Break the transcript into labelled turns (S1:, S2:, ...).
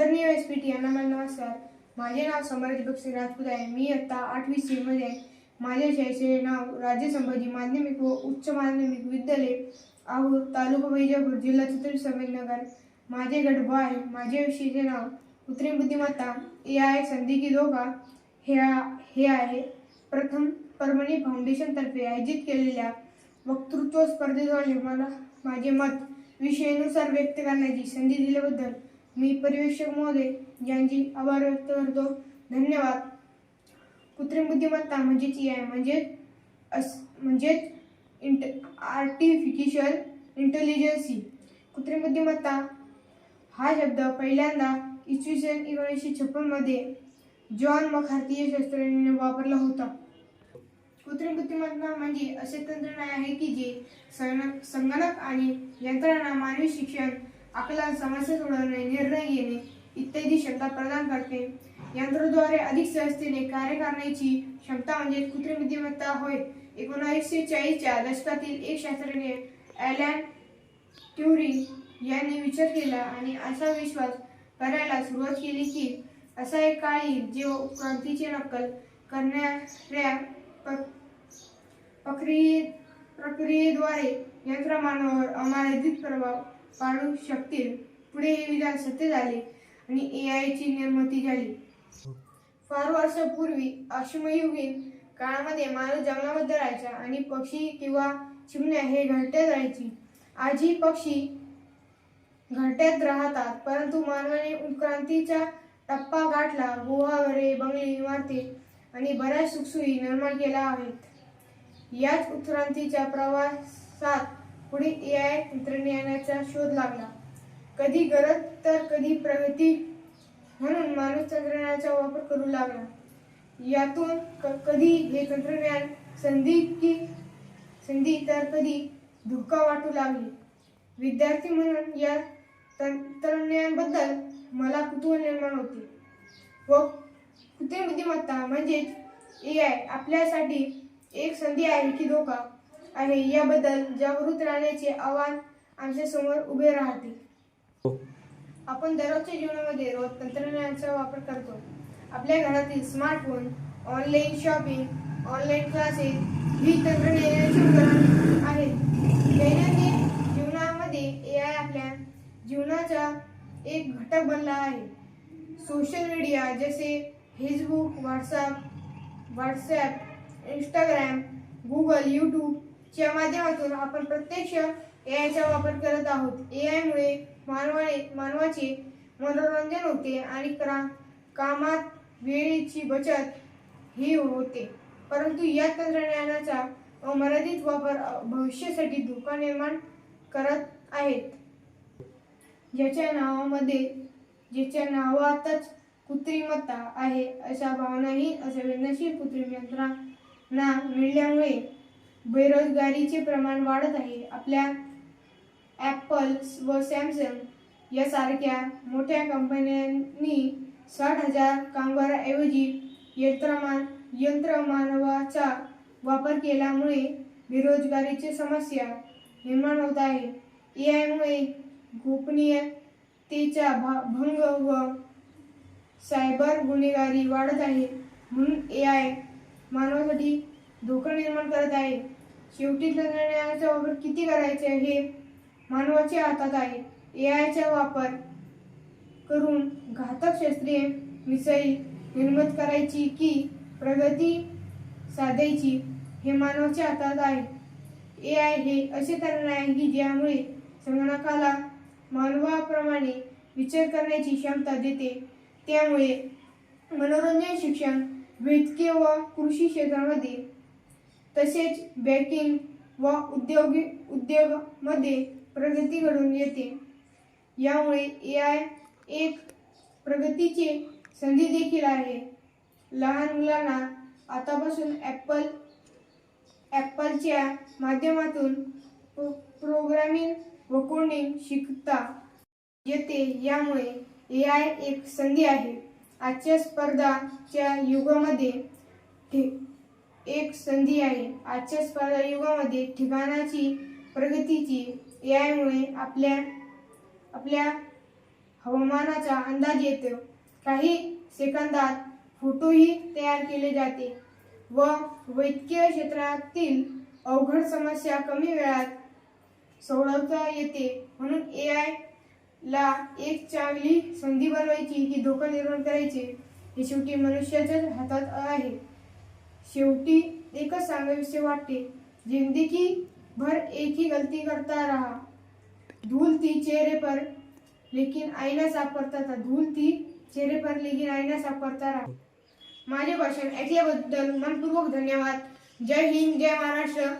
S1: आदरणीय S P T यांना मला नमस्कार माझे नाव संभाजी बक्षी राजपूत आहे. मी इयत्ता आठवी सीमध्ये आहे. माझ्या शाळेचे नाव राज्य संभाजी माध्यमिक व उच्च माध्यमिक विद्यालय आहो तालुका वैजापूर जिल्हा छत्रपती संभाजीनगर. माझे गट आहे. माझ्या विषयीचे नाव कृत्रिम बुद्धिमत्ता ए आय संधी की दोघा हे हे आहे. प्रथम परभणी फाउंडेशनतर्फे आयोजित केलेल्या वक्तृत्व स्पर्धेद्वारे मला माझे मत विषयानुसार व्यक्त करण्याची संधी दिल्याबद्दल मी पर्यवेक्षक महोदय यांची आभार व्यक्त करतो. धन्यवाद. कृत्रिम बुद्धिमत्ता म्हणजेच ए आय म्हणजे अस म्हणजेच इंट आर्टिफिशियल इंटेलिजन्सी कृत्रिम बुद्धिमत्ता हा शब्द पहिल्यांदा इसवी सन एकोणीसशे छप्पनमध्ये जॉन मखार्थी या शास्त्रज्ञाने वापरला होता. कृत्रिम बुद्धिमत्ता म्हणजे असे तंत्रज्ञान आहे की जे संगणक संगणक आणि यंत्रणा मानवी शिक्षण आकलन समस्या सोडवणे निर्णय घेणे इत्यादी क्षमता प्रदान करते. यंत्राद्वारे अधिक सहजतेने कार्य करण्याची क्षमता म्हणजे कृत्रिम बुद्धिमत्ता होय. एकोणावीसशे चाळीसच्या दशकातील एक शास्त्रज्ञ ॲलॅन ट्युरिंग यांनी विचार केला आणि असा विश्वास करायला सुरुवात केली की असा एक काळ येईल जेव्हा क्रांतीची नक्कल करणाऱ्या प- प्रक्रिये प्रक्रियेद्वारे यंत्रमानवावर अमर्यादित प्रभाव पाडू शकतील. पुढे हे विधान सत्य झाले आणि ए आयची निर्मिती झाली. फार वर्षापूर्वी अश्मयुगीन काळामध्ये माणूस जंगलामध्ये राहायचा आणि पक्षी किंवा चिमण्या हे घरट्यात राहायची. आजही पक्षी घरट्यात राहतात परंतु मानवाने उत्क्रांतीचा टप्पा गाठला. गुहा घरे बंगले इमारती आणि बऱ्याच सुखसुई निर्माण केल्या आहेत. याच उत्क्रांतीच्या प्रवासात पुढे ए आय तंत्रज्ञानाचा शोध लागला. कधी गरज तर कधी प्रगती म्हणून माणूस तंत्रज्ञानाचा वापर करू लागला. यातून क- कधी हे तंत्रज्ञान संधी की संधी तर कधी धोका वाटू लागली. विद्यार्थी म्हणून या तंत्रज्ञानाबद्दल मला कुतूहल निर्माण होते. व कृत्रिम बुद्धिमत्ता म्हणजेच ए आय आपल्यासाठी एक संधी आहे की धोका? आहे याबद्दल जागृत राहण्याचे आव्हान आमच्यासमोर उभे राहते. आपण दररोजच्या जीवनामध्ये रोज तंत्रज्ञानाचा वापर करतो. आपल्या घरातील smartphone online shopping online classes ही तंत्रज्ञानाची उदाहरण आहेत दैनंदिन जीवनामध्ये ए आय आपल्या जीवनाचा एक घटक बनला आहे. सोशल मीडिया जसे Facebook WhatsApp WhatsApp Instagram Google YouTube च्या माध्यमातून आपण प्रत्यक्ष ए आयचा वापर करत आहोत. ए आयमुळे मानवाने मानवाचे मनोरंजन होते आणि क्रा कामात वेळेची बचत ही होते. परंतु या तंत्रज्ञानाचा अमर्यादित वापर भविष्यासाठी धोका निर्माण करत आहेत. ज्याच्या नावामध्ये ज्याच्या नावातच कृत्रिमता आहे अशा भावनाही असंवेदनशील कृत्रिम यंत्रणा मिळाल्यामुळे बेरोजगारीचे प्रमाण वाढत आहे. आपल्या ॲपल्स व सॅमसंग यासारख्या मोठ्या कंपन्यांनी साठ हजार कामगाराऐवजी यंत्रमान यंत्रमानवाचा वापर केल्यामुळे बेरोजगारीची समस्या निर्माण होत आहे. ए आयमुळे गोपनीयतेचा भा- भंग व सायबर गुन्हेगारी वाढत आहे. म्हणून ए आय मानवासाठी धोका निर्माण करत आहे. शेवटी तंत्रज्ञानाचा वापर किती करायचा हे मानवाच्या हातात आहे. ए आयचा वापर करून घातक शस्त्रीय मिसाईल निर्मित करायची की प्रगती साधायची हे मानवाच्या हातात आहे. ए आय हे असे तरण आहे की ज्यामुळे संगणकाला मानवाप्रमाणे विचार करण्याची क्षमता देते. त्यामुळे मनोरंजन शिक्षण वैद्यकीय व कृषी क्षेत्रामध्ये तसेच बँकिंग व उद्योगी उद्योगामध्ये प्रगती घडून येते. यामुळे ए आय एक प्रगतीची संधी देखील आहे. लहान मुलांना आतापासून ॲपल ॲपलच्या माध्यमातून प्रोग्रामिंग व कोडिंग शिकता येते. यामुळे ए आय एक संधी आहे. आजच्या स्पर्धाच्या युगामध्ये ठि- एक संधी आहे. आजच्या स्पर्धा युगामध्ये ठिकाणाची प्रगतीची ए आयमुळे आपल्या आपल्या हवामानाचा अंदाज येतो. काही सेकंदात फोटोही तयार केले जाते व वैद्यकीय क्षेत्रातील अवघड समस्या कमी वेळात सोडवता येते. म्हणून ए आय ला एक चांगली संधी बनवायची की धोका निर्माण करायचे. हे शेवटी मनुष्याच्याच हातात आहे. शेवटी एकच सांगावीसे वाटते जिंदगी भर एक ही गलती करता रहा. धूल थी चेहरे पर लेकिन आईना साफ करता था धूल थी चेहरे पर लेकिन आईना साफ करता रहा. माझे भाषण ऐकल्याबद्दल मनपूर्वक धन्यवाद. जय हिंद जय महाराष्ट्र.